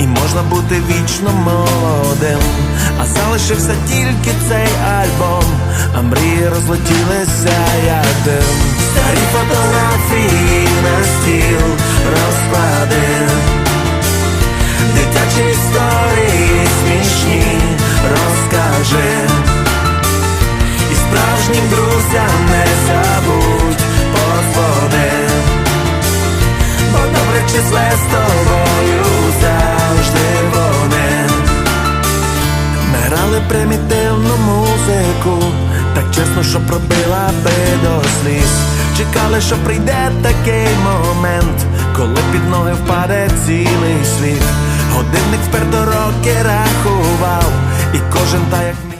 і можна бути вічно молодим. А залишився тільки цей альбом, а мрії розлетілися як дим. Старі фотографії на стіл розклади. Дитячі історії смішні розкажи. І справжнім друзям не забудь подзвони. Бо добре числе з примітивну музику, так чесно, що пробила би до сліз. Чекали, що прийде такий момент, коли під ноги впаде цілий світ. Годинник вперто роки рахував, і кожен та як